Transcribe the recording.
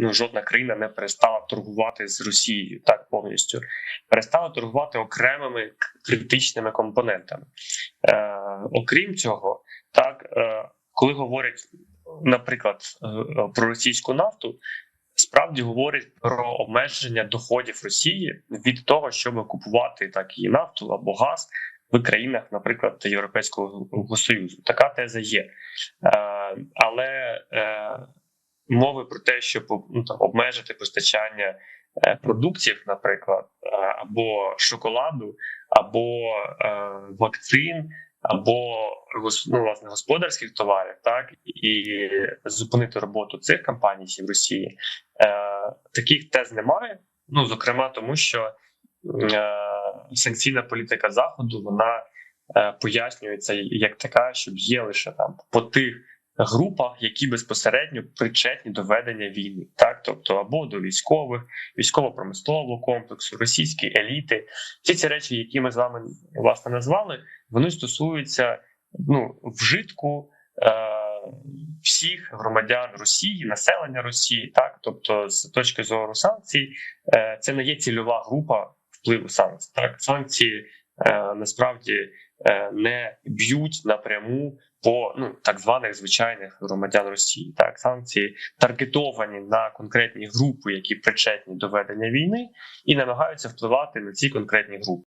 ну жодна країна не перестала торгувати з Росією так повністю, перестала торгувати окремими критичними компонентами. Е, окрім цього, так е, коли говорять, наприклад, е, про російську нафту. Справді говорять про обмеження доходів Росії від того, щоб купувати так і нафту або газ в країнах, наприклад, Європейського Союзу. Така теза є, е, але мови про те, щоб ну, там, обмежити постачання е, продуктів, наприклад, е, або шоколаду, або е, вакцин, або ну, власне господарських товарів, так і зупинити роботу цих компаній в Росії. Е, таких тез немає. Ну зокрема, тому що е, санкційна політика заходу вона е, пояснюється як така, що є лише там по тих групах, які безпосередньо причетні до ведення війни, так тобто або до військових, військово-промислового комплексу, російські еліти. Всі ці речі, які ми з вами власне назвали, вони стосуються ну вжитку. Е, всіх громадян Росії, населення Росії, так тобто, з точки зору санкцій, е, це не є цільова група впливу санкцій. Так, санкції е, насправді не б'ють напряму по ну так званих звичайних громадян Росії. Так, санкції таргетовані на конкретні групи, які причетні до ведення війни, і намагаються впливати на ці конкретні групи.